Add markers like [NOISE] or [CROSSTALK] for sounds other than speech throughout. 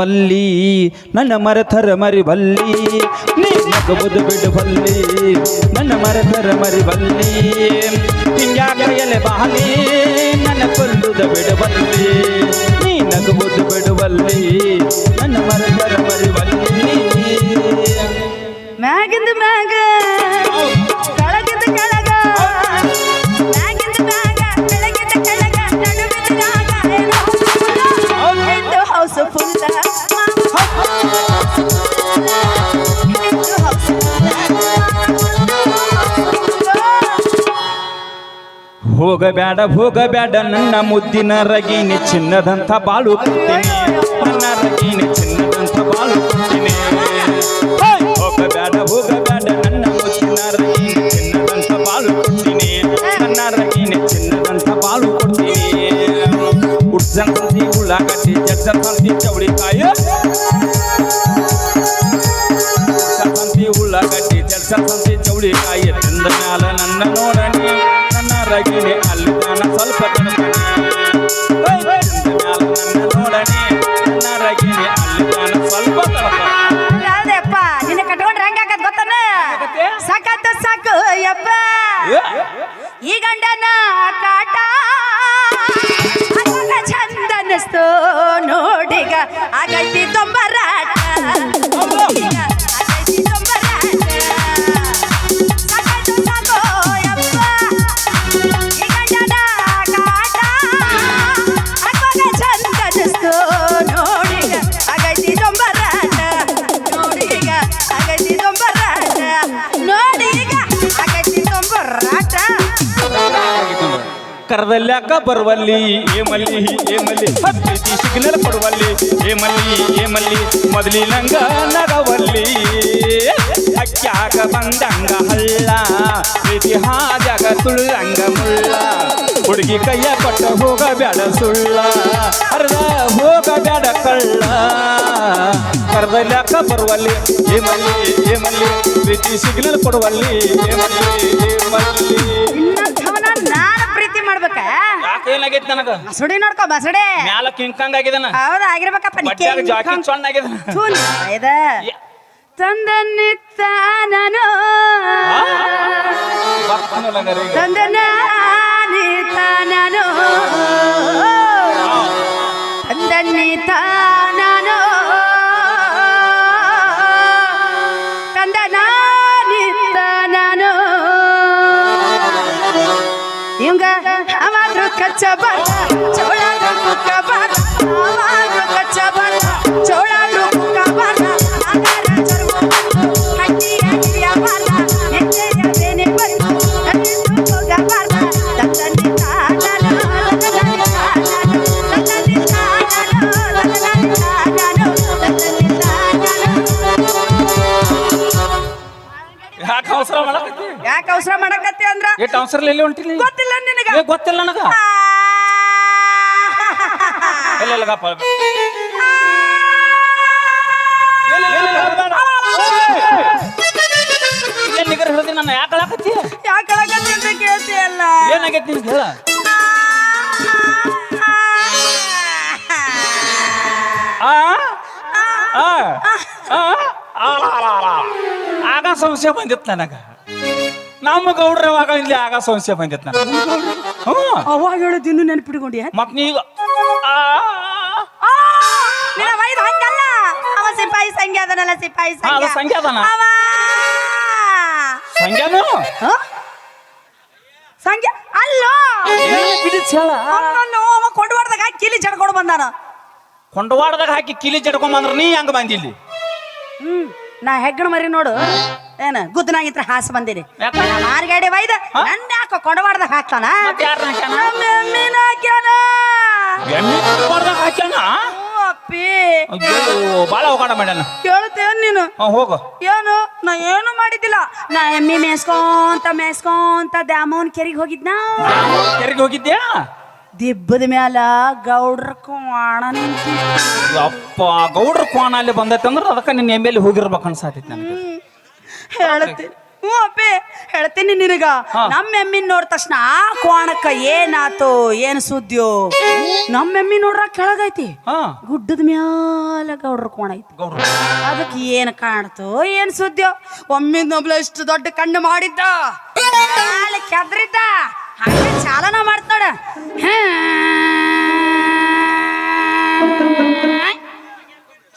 ಬಲ್ಲಿ, ನನ್ನ ಮರಥರ ಮರಿಬಲ್ಲಿ ನೀ ನಗುವುದು ಬಿಡುಬಲ್ಲಿ ನನ್ನ ಮರಥರ ಮರಿಬಲ್ಲಿ ಬಲ್ಲಿ. ಎಲೆ ಬಾಲಿ, ನನ್ನ ಕೊಲ್ಲುದ ಬಿಡುಬಲ್ಲಿ ನೀ ನಗುವುದು ಬಿಡುಬಲ್ಲಿ ನನ್ನ ಮರಥರ ಮರಿಬಲ್ಲಿ ಮ್ಯಾಗಿಂದ ಮ್ಯಾಗ ಹೋಗಬೇಡ ಹೋಗಬೇಡ ನನ್ನ ಮುದ್ದಿನ ರಗಿನಿ ಚಿನ್ನದಂಥ ಬಾಳು ರಗಿನಿ ರಗಿಣಿ ಅಲ್ಲಿ ನಾನು ಸ್ವಲ್ಪ ತಡ್ಕಣಿ ಅದೇಪ್ಪ ನಿನ್ನ ಕಟ್ಕೊಂಡ್ರೆ ಹೆಂಗಾಕತ್ ಗೊತ್ತನ? ಸಾಕತ್ತ ಸಾಕು ಯಪ್ಪ. ಈ ಗಂಡನ ಕಾಟ. ಅದನ್ನ ಚಂದ ಅನ್ನಿಸ್ತು ನೋಡಿಗ ಆಗೈತಿ ತೊಂಬರಾಟ ಕರದಲ್ಯಾಕ ಬರುವಲ್ಲಿ, ಏ ಮಲ್ಲಿ ಏ ಮಲ್ಲಿ ಸಿಗ್ನಲ್ ಕೊಡುವಲ್ಲಿ, ಏ ಮಲ್ಲಿ ಏ ಮಲ್ಲಿ, ಮೊದಲಿನಂಗ ನಗವಲ್ಲಿ. ಅಕ್ಕ್ಯಾಗ ಬಂದಂಗ ಹಳ್ಳ ಪ್ರೀತಿ ಹಾಜಾಗ ತುಳ್ಳಂಗ ಮುಳ್ಳ. ಹುಡುಗಿ ಕೈಯ ಕೊಟ್ಟ ಹೋಗಬೇಡ ಸುಳ್ಳ, ಅರ್ಧ ಹೋಗಬೇಡ ಕಳ್ಳ. ಕರದಲ್ಯಾಕ ಬರುವಲ್ಲಿ, ಏ ಮಲ್ಲಿ ಏ ಮಲ್ಲಿ, ಪ್ರೀತಿ ಸಿಗ್ನಲ್ ಕೊಡುವಲ್ಲಿ, ಏ ಮಲ್ಲಿ ಏ ಮಲ್ಲಿ. ಮಾಡ್ಬೇಕ? ಯಾಕೆ ಏನಾಗೈತಿ ನನಗ? ಬಸಡಿ ನೋಡ್ಕೋ ಬಸಡೆ. ಮ್ಯಾಲ ಕಿಂಕಂಗ್ ಆಗಿದನ. ಹೌದಾ ಆಗಿರ್ಬೇಕಪ್ಪ ನಿಕ್ಕೆ ಬಟ್ಟ್ಯಾಗ ಜಾಕಿ ಚೊಣ್ಣ ಆಗಿದನ. ಥೂನ್ ಇದ ಯ- ತಂದನ್ನಿತ್ತ ನಾನು. ಬರ್ತಾನ ಲಂಗರ ಈಗ. ಇವಂಗ ಅವಾದ್ರು ಕಚ್ಚ ಬರ ಚೋಳ ಕುಕ್ಕ ಬರ ಕಚ್ಚ ಬರ ಚೋಳಾದ್ರು ಅವಸರ ಮಾಡಕತ್ತಿ ಅಂದ್ರ ಎಷ್ಟು ಅವಸರ ಎಲ್ಲಿ ಹೊಂಟಿಲಿ ಗೊತ್ತಿಲ್ಲ ನಿನಗ ಏ ಗೊತ್ತಿಲ್ಲ ನನಗ ಎಲ್ಲ ಎಲ್ಲಗಪ್ಪ ಏನ್ ನಿಗರ್ ಹೇಳ್ದಿ ನನ್ನ ಯಾಕೆ ಹೇಳಕತ್ತಿ ಯಾಕೆ ಹೇಳಕತ್ತಿ ಅಂತ ಕೇಳ್ತಿಯಲ್ಲ ಏನಾಗೈತಿ ನಿನ್ಗೆ ಹೇಳ ಆ, ಆ, ಆ. ಆಗ ಸಮಸ್ಯೆ ಬಂದಿತ್ತು ನನಗ ನಮ್ಮ ಗೌಡ್ರ ಅವಾಗ ಇಲ್ಲಿ ಆಗ ಸಮಸ್ಯೆ ಬಂದಿತ್ತು ನನಗ? ಹ್ಞೂ. ಅವಾಗ ಹೇಳೋದು ಇನ್ನೂ ನೆನಪಿಟ್ಕೊಂಡಿ ಮತ್ ನೀಗ ಆ, ನಿನ್ನ ವೈದ್ ಹಂಗಲ್ಲ. ಅವ ಸಿಪಾಯಿ ಸಂಖ್ಯೆ ಅದನಲ್ಲ ಸಿಪಾಯಿ ಅವ ಸಂಖ್ಯೆ. ಸಂಖ್ಯೆ ಅದಾನ. ಅವ. ಸಂಗ್ಯಾನು ಹ? ಸಂಖ್ಯೆ? ಅಲ್ಲೋ. ಅವನನ್ನು ಅವ ಕಿಲಿ ಜಡ್ಕೊಂಡು ಬಂದಾನ. ಕೊಂಡವಾಡದಾಗ ಹಾಕಿ ಕಿಲಿ ಜಡ್ಕೊಂಬಂದ್ರ ನೀ ಹಂಗ ಬಂದಿಲ್ಲಿ? ಹ್ಮ್ ನಾ ಹೆಗ್ಗಣ ಮರಿ ನೋಡು. ಏನ ಗುದ್ದನಾಗಿತ್ರ ಹಾಸ ಬಂದಿರಿ. ಯಾಕ? ಮಾರ್ಗಾಡಿ ವೈದ ನನ್ನ ಯಾಕೋ ಕೊಡಬಾರ್ದ ಹಾಕ್ತಾನ? ಮತ್ ಯಾರ್ನ ಹಾಕ್ಯಾನ? ನಮ್ಮ ಎಮ್ಮಿನ ಹಾಕ್ಯಾನ? ಎಮ್ಮಿ ಕೊಂಡವಾಡ್ದಾಗ ಹಾಕ್ಯಾನ? ಹ್ಞೂ ಅಪ್ಪಿ. ಅಯ್ಯೋ ಬಾಳ ಹೋಗಾಡ ಮಾಡ್ಯಾನ. ಕೇಳ್ತೇನ್ ನೀನು. ಹೋಗು. ಏನು ನಾ ಏನು ಮಾಡಿದ್ದಿಲ್ಲ. ನಾ ಎಮ್ಮಿ ಮೇಸ್ಕೊಂತ ಮೇಸ್ಕೊಂತ ದ್ಯಾಮೋನ್ ಕೆರಿಗೆ ಹೋಗಿದ್ನ? ಕೆರೆಗೆ ಹೋಗಿದ್ಯಾ? ದಿಬ್ಬದ ಮ್ಯಾಲ ಗೌಡ್ರ ಕೋಣ ನಿಂತಿ. ಅಪ್ಪ ಗೌಡ್ರ ಕೋಣ ಅಲ್ಲಿ ಬಂದೈತೆ ಅಂದ್ರೆ ಅದಕ್ಕೆ ನಿನ್ನ ಎಮ್ಮೆಲ್ಲಿ ಹೋಗಿರ್ಬೇಕು ಅನ್ಸಾತೈತಿ ನನಗೆ. ಹೇಳ್ತೀನಿ. ಹ್ಞೂ ಅಪ್ಪಿ ಹೇಳ್ತೀನಿ ನಿನಗ. ನಮ್ಮ ಎಮ್ಮಿನ ನೋಡಿದ ತಕ್ಷಣ ಆ ಕೋಣಕ್ಕ ಏನಾತು ಏನ್ ಸುದ್ದಿಯೋ. ನಮ್ಮ ಎಮ್ಮಿ ನೋಡ್ರ ಕೆಳಗೈತಿ ಗುಡ್ಡದ ಮ್ಯಾಲ ಗೌಡ್ರ ಕೋಣ ಐತಿ. ಅದಕ್ಕೆ ಏನು ಕಾಣ್ತೋ ಏನ್ ಸುದ್ದಿಯೋ. ಒಮ್ಮಿಂದೊಬ್ಳ ಇಷ್ಟು ದೊಡ್ಡ ಕಣ್ಣು ಮಾಡಿದ್ದ. ಕೆದ್ರಿದ್ದ. ಹಾಗೆ ಚಾಲನ ಮಾಡ್ತ ನೋಡ.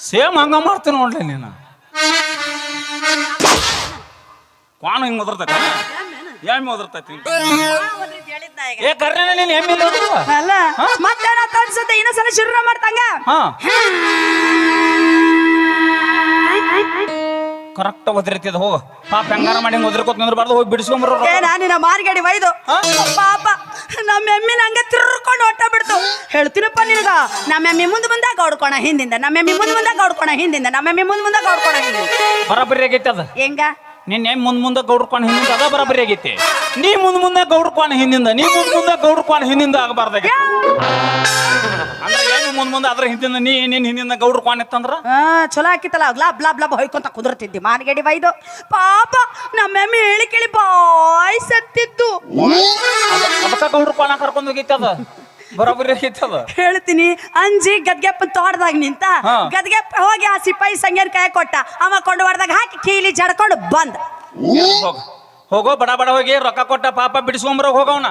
ಸೇಮ್ ಹಂಗ ಮಾಡ್ತೀನಿ ನೋಡ್ಲಿ ನೀನು. ಕ್ವಾಣ ಹಿಂಗ್ ಒದರ್ತೈತಿ. ಎಮ್ಮೆ ಒದರ್ತೈತಿ ಏ ಕರ್ರೆ ನೀನು ಎಮ್ಮೆ ಅಲ್ಲ ಅನ್ಸುತ್ತೆ? ಇನ್ನೊಂದ್ಸಲ ಶುರು ಮಾಡ್ತಂಗ? ಕರೆಕ್ಟ್ ಒದರಿತಿದ ಹೋಗ. ಪಾಪ ಹೆಂಗಾರ ಮಾಡಿ ಒದರ್ಕೋತ ನಿಂದ್ರಬಾರ್ದು ಹೋಗಿ ಬಿಡಿಸ್ಕೊಂಬರು ಏ ನಾನಿನ ಮಾರ್ಗಡಿ ಒಯ್ದು. ಹಾ? ಪಾಪ ನಮ್ಮ ಎಮ್ಮಿ ನಂಗೆ ತಿರ್ಕೊಂಡು ಹೊಟ್ಟ ಬಿಡ್ತು. ಹೇಳ್ತೀನಪ್ಪ ನಿನಗ ನಮ್ಮ ಎಮ್ಮಿ ಮುಂದೆ ಮುಂದೆ ಗೌಡ್ಕೋಣ ಹಿಂದಿಂದ. ನಮ್ಮ ಎಮ್ಮಿ ಮುಂದೆ ಮುಂದೆ ಗೌಡ್ಕೋಣ ಹಿಂದಿಂದ. ನಮ್ಮ ಎಮ್ಮಿ ಮುಂದೆ ಮುಂದೆ ಗೌಡ್ಕೋಣ ಹಿಂದಿಂದ. ಬರಬರಿಯಾಗಿತ್ತ ಆಗೈತೆ ಅದ. ಹೆಂಗ? ನಿನ್ನ ಮುಂದೆ ಮುಂದ್ ಗೌಡ್ಕೊಂಡು ಹಿಂದಿಂದ ಅದ ಬರಬರಿ ಆಗೈತಿ. ನೀ ಮುಂದೆ ಮುಂದೆ ಗೌಡ್ಕೊಂಡು ಹಿಂದಿಂದ ನೀ ಮುಂದ್ ಮುಂದೆ ಗೌಡ್ಕೊಂಡು ಹಿಂದಿಂದ ಆಗಬಾರ್ದಾಗ ಅಂದ್ರೆ ಏನು ಮುಂದೆ ಮುಂದೆ ಅದ್ರ ಹಿಂದಿಂದ ನೀ ನಿನ್ ಹಿಂದಿಂದ ಗೌಡ್ಕೊಂಡು ಇತ್ತಂದ್ರ? ಆ, ಚಲೋ ಹಾಕಿತ್ತಲ್ಲ ಲಾಬ್ ಲಾಬ್ ಲಾಬ್ ಹೊಯ್ಕೊಂತ ಕುದುರ್ತಿದ್ದಿ ಮಾರ್ಗಡಿ ಬೈದು. ಪಾಪ ನಮ್ಮ ಎಮ್ಮಿ ಹೇಳಿ ಕೇಳಿ ಬಾಯ್ ಸತ್ತಿತ್ತು ಅದಕ್ಕ ಕೊನ ಕರ್ಕೊಂಡು ಹೋಗೈತಿ ಅದ. ಬರಾಬರಿ ಆಗೈತಿ ಅದ ಹೇಳ್ತೀನಿ ಅಂಜಿ ಗದ್ಗೆಪ್ಪ ತೋಟದಾಗ ನಿಂತ ಹಾ. ಗದ್ಗೆಪ್ಪ ಹೋಗಿ ಆ ಸಿಪಾಯಿ ಸಂಗ್ಯರ್ ಕೈ ಕೊಟ್ಟ ಅವ ಕೊಂಡು ಹೊಡೆದಾಗ ಹಾಕಿ ಕೀಲಿ ಜಡ್ಕೊಂಡು ಬಂದ. ಹೋಗ ಹೋಗೋ ಬಡ ಬಡ ಹೋಗಿ ರೊಕ್ಕ ಕೊಟ್ಟ ಪಾಪ ಬಿಡಿಸ್ಕೊಂಬರ ಹೋಗವನ.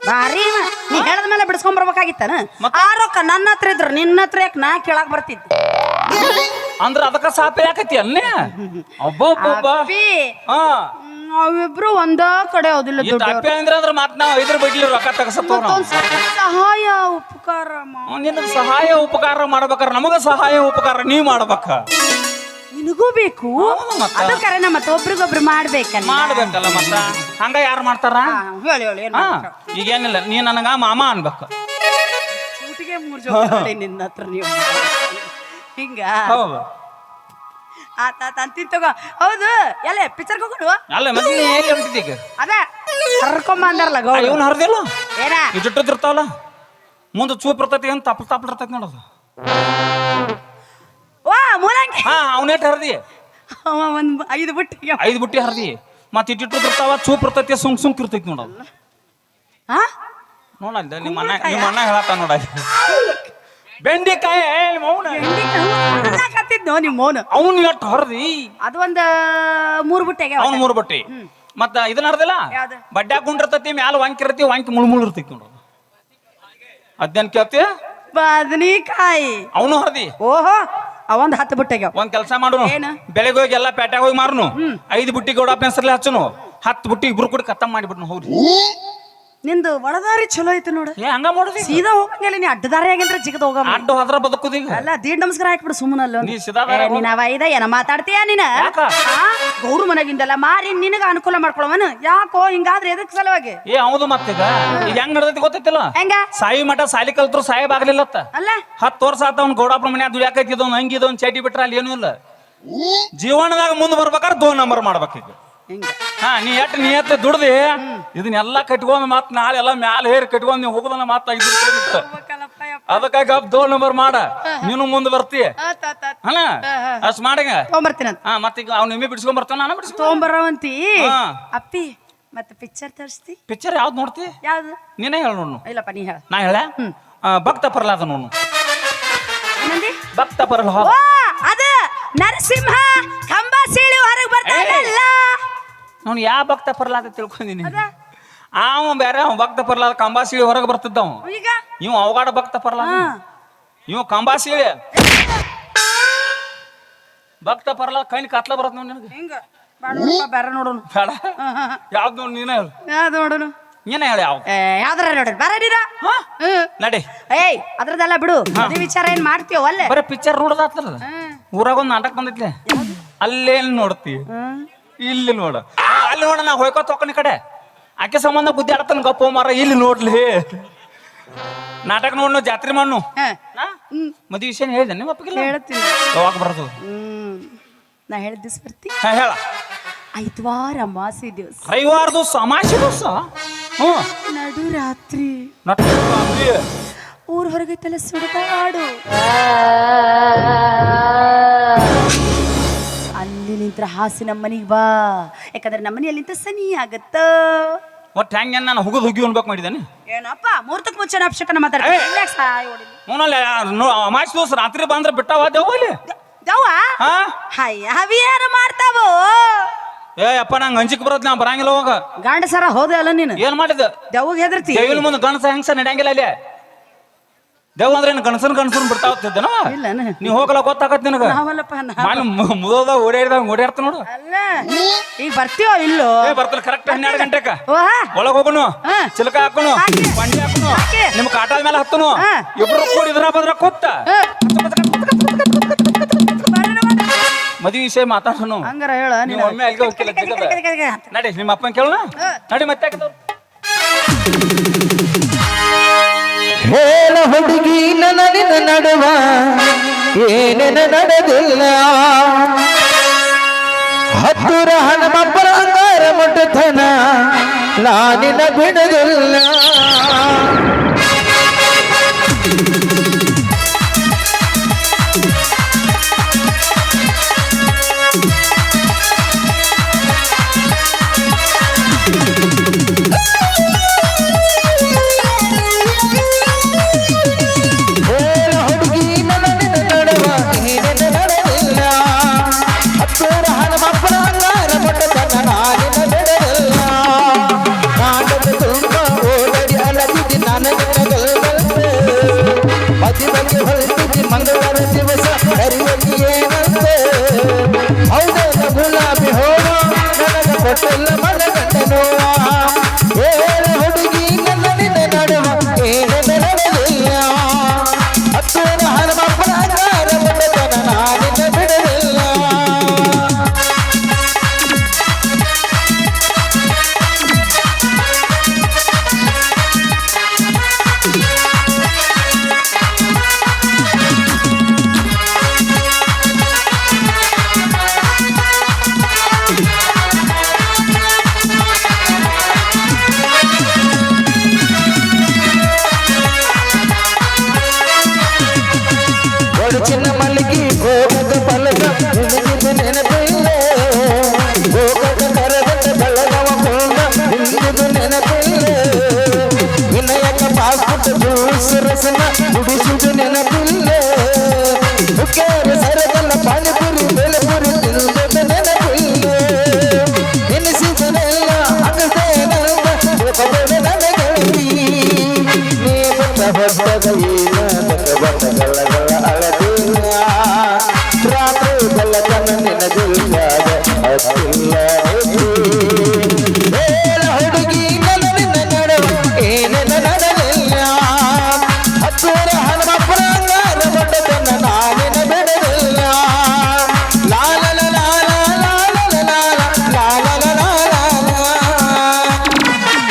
ಬಾರಿ ಇವ. ನೀ ಹೇಳದ ಮೇಲೆ ಬಿಡಿಸ್ಕೊಂಡ್ ಬರ್ಬೇಕಾಗಿತ್ತಾನ ಮತ್ತ? ಆ ರೊಕ್ಕ ನನ್ನ ಹತ್ರ ಇದ್ರು ನಿನ್ನ ಹತ್ರ ಯಾಕೆ ನಾ ಕೇಳಕ್ ಬರ್ತಿದ್ದೆ? ಅಂದ್ರ ಅದಕ್ಕ ಸಾಪ ಯಾಕತಿ ಅಲ್ಲೇ ಒಬ್ಬೊಬ್ಬೊಬ್ಬ ಅಪ್ಪಿ, ಹಾ. ನಾವಿಬ್ರು ಒಂದ ಕಡೆ ಹೋದಿಲ್ಲ ಈ ದುಡ್ಡು ತಪ್ಪೆ ಅಂದ್ರೆ ಅದ್ರ ಮಾತ್ ನಾವು ಇದ್ರ ಬಡ್ಲಿ ರೊಕ್ಕ ತಗಸತ್ತವ ನಾವು. ಮತ್ತೊಂದ್ ಸ್ವಲ್ಪ ಸಹಾಯ ಉಪಕಾರ ಮಾ- ನಿನಗ ಸಹಾಯ ಉಪಕಾರ ಮಾಡ್ಬೇಕಾರ ನಮಗ ಸಹಾಯ ಉಪಕಾರ ನೀವ್ ಮಾಡ್ಬೇಕ. ನಿನಗೂ ಬೇಕು. ಹೌದು ಮತ್ತ. ಅದು ಕರೆನ ಮತ್ತೆ ಒಬ್ರಿಗೊಬ್ರು ಮಾಡ್ಬೇಕಲ್ಲ. ಮಾಡ್ಬೇಕಲ್ಲ ಮತ್ತ. ಹಂಗ ಯಾರು ಮಾಡ್ತಾರ? ಹಾ, ಹೇಳಿ ಹೇಳಿ ಏನ್ ಹಾ ಮಾಡ್ತೀರ? ಈಗೇನಿಲ್ಲ ನೀ ನನಗ ಮಾಮ ಅನ್ಬೇಕು. ಸೂಟಿಗೆ ಮೂರ್ ಜೋಡಿ ನಿನ್ನ ಹತ್ರ ನೀವು. ಹಿಂಗ. ಹೌದು. ಆತ ಆತ ಅಂತೀನಿ ತಗೋ. ಹೌದು ಎಲೆ ಪಿಕ್ಚರ್ಗೆ ಹೋಗೋಣ ಅಲ್ಲ ಮತ್ತೆ ನೀ ಹೇಗೆ ಹೊಂಟಿದ್ದಿ ಈಗ? ಅದ ಕರ್ಕೊಂಬ ಅಂದಾರಲ್ಲ ಗೌಡ ಇವನು ಹರಿದಿಲ್ಲ? ಏನ? ಇರ್ತಾವಲ್ಲ ಮುಂದೆ ಚೂಪ್ ಇರ್ತೈತಿ ಏನು ತಪ್ಪಲ್ ತಪ್ಪಲ್ ಇರ್ತೈತಿ ನೋಡೋದು ವಾ ಮೂಲಂಗಿ. ಹಾ ಅವನೇಟ್ ಹರ್ದಿ? ಅವ ಒಂದು ಐದು ಬುಟ್ಟಿಗೆ ಐದು ಬುಟ್ಟಿ ಹರ್ದಿ. ಮತ್ತೆ ಇಟ್ಟಿರ್ತಾವ ಚೂಪ್ ಇರ್ತೈತಿ ಸುಂಕ್ ಸುಂಕ್ ಇರ್ತೈತಿ ನೋಡೋದು ಹಾ ನೋಡಲ್ಲ ನಿಮ್ಮ ಅಣ್ಣ ನಿಮ್ಮ ಅಣ್ಣ ಹೇಳತ್ತ ನೋಡ. [LAUGHS] ಬೆಂಡಿಕಾಯಿ ಮೌನ? ಕತ್ತಿದ್ನೋ ನಿಮ್ಮ ಮೋನು? ಅವನು ಎಷ್ಟು ಹರ್ದಿ? ಅದು ಒಂದ್ ಮೂರು ಬುಟ್ಟೆಗೆ ಅವ್ನು ಮೂರು ಬಟ್ಟಿ. ಮತ್ತ ಇದನ್ನ ಅರ್ದಿಲ್ಲ ಯಾವ್ದು? ಬಡ್ಡ್ಯಾಗ ಕುಂಡಿರ್ತೈತಿ ಮ್ಯಾಲ ವಂಕಿರ್ತಿ ಇರ್ತೈತಿ ವಂಕಿ ಮುಳು ಮುಳ್ ಇರ್ತೈತಿ ನೋಡು. ಅದೇನ್ ಕೇಳ್ತಿ? ಬದನಿಕಾಯಿ. ಅವನು ಹರ್ದಿ? ಓಹೋ ಅವಂದ್ ಹತ್ತು ಬುಟ್ಟೆಗೆ ಒಂದ್ ಕೆಲಸ ಮಾಡುನು. ಏನು? ಬೆಳಗ್ಗೆ ಹೋಗಿ ಎಲ್ಲ ಪೇಟ್ಯಾಗ ಹೋಗಿ ಮಾರುನು. ಐದು ಬುಟ್ಟಿ ಗೌಡಪ್ಪ ಹೆಸರಲ್ಲಿ ಹಚ್ಚನು. ಹತ್ತು ಬುಟ್ಟಿ ಇಬ್ರು ಕೂಡ ಕತ್ತಮ್ ಮಾಡಿಬಿಡ್ನು ಹೌದು ನಿಂದು ಒಳದಾರಿ ಚಲೋ ಐತಿ ನೋಡು. ಏ ಹಂಗ ಮಾಡುದಿ? ಸೀದಾ ಹೋಗಂಗಿಲ್ಲ ನೀ ಅಡ್ಡದಾರಿ ಆಗಿಂದ್ರೆ ಜಿಗದ ಹೋಗ ಅಡ್ಡ ಹೋದ್ರ ಬದುಕುದೀಗ ಅಲ್ಲ ದೀಡ್ ನಮಸ್ಕಾರ ಹಾಕ್ಬಿಡು ಸುಮ್ಮನಲ್ಲ. ನೀ ಸೀದಾ. ನೀನ್ ಅವ ಇದ ಏನ ಮಾತಾಡ್ತೀಯ ನೀನ? ಯಾಕ? ಆ? ಗೌರು ಮನೆಗಿಂದಲ್ಲ ಮಾರಿ ನಿನಗ ಅನುಕೂಲ ಮಾಡ್ಕೊಳವನು. ಯಾಕೋ ಹಿಂಗಾದ್ರೆ ಎದಕ್ ಸಲುವಾಗಿ? ಏ ಹೌದು ಮತ್ತೀಗ. ಈಗ ಹೆಂಗ್ ನಡೆದೈತಿ ಗೊತ್ತೈತಿಲ್ಲ? ಹೆಂಗ? ಸಾಯಿ ಮಠ ಸಾಲಿ ಕಲ್ತ್ರು ಸಾಹೇಬ್ ಆಗ್ಲಿಲ್ಲತ್ತ. ಅಲ್ಲ. ಹತ್ತು ವರ್ಷ ಆತ ಅವ್ನ ಗೌಡಪ್ಪನ ಮನ್ಯಾಗ ಹಂಗಿದ ಹಂಗಿದ್ ಚೇಟಿ ಬಿಟ್ರ ಅಲ್ಲಿ ಏನೂ ಇಲ್ಲ. ಜೀವನದಾಗ ಮುಂದೆ ಬರ್ಬೇಕಾದ್ರೆ ದೋ ನಂಬರ್ ಮಾಡ್ಬೇಕೀಗ ಹಿಂಗ. ಹಾ ನೀ ಎಟ್ ನೀ ಎತ್ತ ದುಡ್ದಿ? ಇದನ್ನೆಲ್ಲ ಕಟ್ಕೊಂಡ್ ಮತ್ ನಾಳೆ ಎಲ್ಲ ಮ್ಯಾಲ ಹೇರಿ ಕಟ್ಕೊಂಡ್ ನೀವು ಹೋಗುದನ್ನ ಮತ್ತ ಅದಕ್ಕಾಗಿ ಗಪ್ ದೋ ನಂಬರ್ ಮಾಡ. ನೀನು ಮುಂದೆ ಬರ್ತಿ. ಹಣ ಅಷ್ಟ್ ಮಾಡಂಗ? ತೊಗೊಂಬರ್ತೀನಂತ ಹಾ ಮತ್ತೀಗ ಅವ್ನ ನಿಮ್ಮೆ ಬಿಡಿಸ್ಕೊಂಡ್ ಬರ್ತಾನ ನಾನು ಬಿಡಿಸ್ಕೊ ತೊಗೊಂಬರವಂತಿ. ಅಪ್ಪಿ ಮತ್ತೆ ಪಿಕ್ಚರ್ ತರಿಸ್ತಿ. ಪಿಕ್ಚರ್ ಯಾವ್ದು ನೋಡ್ತಿ? ಯಾವ್ದು? ನೀನೇ ಹೇಳ ನೋಡು ಇಲ್ಲಪ್ಪ ನೀ ಹೇಳ. ನಾ ಹೇಳ? ಭಕ್ತ ಪರ್ಲಾದ ನೋಡು ಏನಂದಿ? ಭಕ್ತ ಪರ್ಲ ಅದ ನರಸಿಂಹ ಕಂಬ ಸೀಳಿ ಹೊರಗೆ ಬರ್ತಾನಲ್ಲ ಅವ್ನು ಯಾವ ಭಕ್ತ ಪ್ರಹ್ಲಾದ ತಿಳ್ಕೊಂಡಿನಿ ಅದ? ಅವ ಬೇರೆ ಅವ ಭಕ್ತ ಪರ್ಲ ಕಂಬಾಸಿಳಿ ಹೊರಗೆ ಬರ್ತಿದ್ದವ. ಈಗ? ಇವ ಅವಗಾಡ ಭಕ್ತ ಪರ್ಲ ಇವ್ ಕಂಬಾಸಿಳಿ. ಭಕ್ತ ಪರ್ಲ ಕೈ ಕತ್ಲ ಬರತ್ ನೋಡಿ ನಿನಗೆ. ಬೇರೆ ನೋಡೋಣ ಬೇಡ ಯಾವ್ದು ನೋಡಿ ನೀನೇ ಹೇಳು. ಯಾವ್ದು ನೋಡೋಣ ನೀನೇ ಹೇಳಿ ಯಾವ ಯಾವ್ದಾರ ನೋಡೋಣ ಬರ ನೀರ ನಡಿ. ಏಯ್ ಅದ್ರದ್ದೆಲ್ಲ ಬಿಡು. ಮದುವೆ ವಿಚಾರ ಏನ್ ಮಾಡ್ತೀವೋ ಅಲ್ಲೇ. ಬರೀ ಪಿಕ್ಚರ್ ನೋಡೋದಾತಲ್ಲ ಊರಾಗ ಒಂದು ನಾಟಕ ಬಂದೈತ್ಲೆ. ಅಲ್ಲೇನ್ ನೋಡ್ತಿ? ಇಲ್ಲಿ ನೋಡ. ಅಲ್ಲಿ ನೋಡ ನಾ ಹೋಯ್ಕೋ ಹೋಗ್ಕನಿ ಕಡೆ. ಆಕೆ ಸಂಬಂಧ ಬುದ್ಧಿ ಆಡ್ತಾನ ಗಪ್ಪ ಮಾರ ಇಲ್ಲಿ ನೋಡ್ಲಿ. ನಾಟಕ ನೋಡ್ನು ಜಾತ್ರೆ ಮಾಡ್ನು. ಹಾ. ನಾ? ಮದ್ವೆ ವಿಷಯ ಹೇಳಿದೆ ನಿಮ್ಮ ಅಪ್ಪಗೆ ಹೇಳ್ತೀನಿ. ಯಾವಾಗ ಬರೋದು? ಹ್ಮ್. ನಾ ಹೇಳಿದ್ದು ಸ್ಮೃತಿ ಹೇಳ. ಐದ್ವಾರ ಅಮಾಸಿ ದಿವಸ. ರವಿವಾರದು ಸಮಾಸಿ ದಿವಸ? ಹ್ಞೂ. ನಡು ರಾತ್ರಿ ಊರ್ ಹೊರಗೈತಲ್ಲ ಸುಡಗಾಡು ಅಲ್ಲಿ ನಿಂತ ಹಾಸಿ ನಮ್ಮ ಮನೆಗೆ ಬಾ. ಯಾಕಂದ್ರೆ ನಮ್ಮ ಮನೆಯಲ್ಲಿಂತ ಸನಿ ಆಗತ್ತ. ಒಟ್ಟು ಹೆಂಗೆ ನಾನು ಹುಗುದು ಹುಗಿ ಉಣ್ಬೇಕು ಮಾಡಿದ್ದಾನೆ? ಏನಪ್ಪ ಮೂರ್ತಕ್ಕೆ ಮುಂಚೆ ಅಭಿಷೇಕನ ಮಾತಾಡ್ತೀನಿ ರಿಲ್ಯಾಕ್ಸ್? ನೋನಲ್ಲ ಅಮಾಸಿ ದಿವಸ ರಾತ್ರಿ ಬಂದ್ರೆ ಬಿಟ್ಟಾವ ದೇವಲ್ಲಿ ದವ್ವ? ಹಾ? ಹಯ್ಯ ಅವಿಯಾರ ಮಾಡ್ತಾವೋ? ಏ ಅಪ್ಪ ನಂಗೆ ಅಂಜಿಕ್ ಬರೋದ್ ನಾ ಬರಂಗಿಲ್ಲ ಹೋಗ ಗಂಡಸರ ಹೋದೆ ಅಲ್ಲ ನೀನು? ಏನ್ ಮಾಡಿದ ದವ್ಗೆ ಹೆದರ್ತಿ? ದೇವಿನ ಮುಂದೆ ಗಣಸ ಹೆಂಗಸ ನಡೆಯಂಗಿಲ್ಲ ಅಲ್ಲಿ? ದೇವ್ ಅಂದ್ರೆ ಏನು ಗಣಸನ್ ಗಣಸನ್ ಬಿಡ್ತಾ ಹೋಗ್ತಿದ್ದೇನ ಇಲ್ಲ ನೀ ಹೋಗಲ್ಲ ಗೊತ್ತಾಗತ್ ನಿನಗ? ನಾವಲ್ಲಪ್ಪ ನಾ ಮಾನ್ ಮುದೋದಾಗ ಓಡಾಡಿದಾಗ ಓಡಾಡ್ತ ನೋಡು. ಅಲ್ಲ ಈಗ ಬರ್ತೀವೋ ಇಲ್ಲೋ? ಏ ಬರ್ತಾನೆ ಕರೆಕ್ಟ್ ಹನ್ನೆರಡು ಗಂಟೆಕ. ಓ ಒಳಗ್ ಹೋಗುನು ಹಾ. ಚಿಲಕ ಹಾಕುನು ಹಾಕಿ. ಬಂಡಿ ಹಾಕುನು ಹಾಕಿ. ನಿಮ್ ಕಾಟಾದ ಮೇಲೆ ಹತ್ತುನು. ಇಬ್ರು ಕೂಡಿ ಇದ್ರ ಬದ್ರ ಕೊತ್ತ ಮದುವೆ ವಿಷಯ ಮಾತಾಡೋನು. ಹಂಗಾರ ಹೇಳ ನೀವು ಒಮ್ಮೆ ಅಲ್ಲಿಗೆ ಹೋಗ್ತಿಲ್ಲ ಜಗದ ನಡಿ ನಿಮ್ಮ ಅಪ್ಪನ ಕೇಳೋಣ? ಹಾ. ನಡಿ ಮತ್ತೆ ಹೇ ಹುಡುಗಿ ನನ್ನ ನಡುವ ಏನೇನ ನಡೆದಿಲ್ಲ. ಹತ್ತೂರ ಹನುಮಪ್ಪರ ಅಂಗಾರ ಮುಟ್ಟತನ ನಾನಿನ ಬಿಡದಿಲ್ಲ.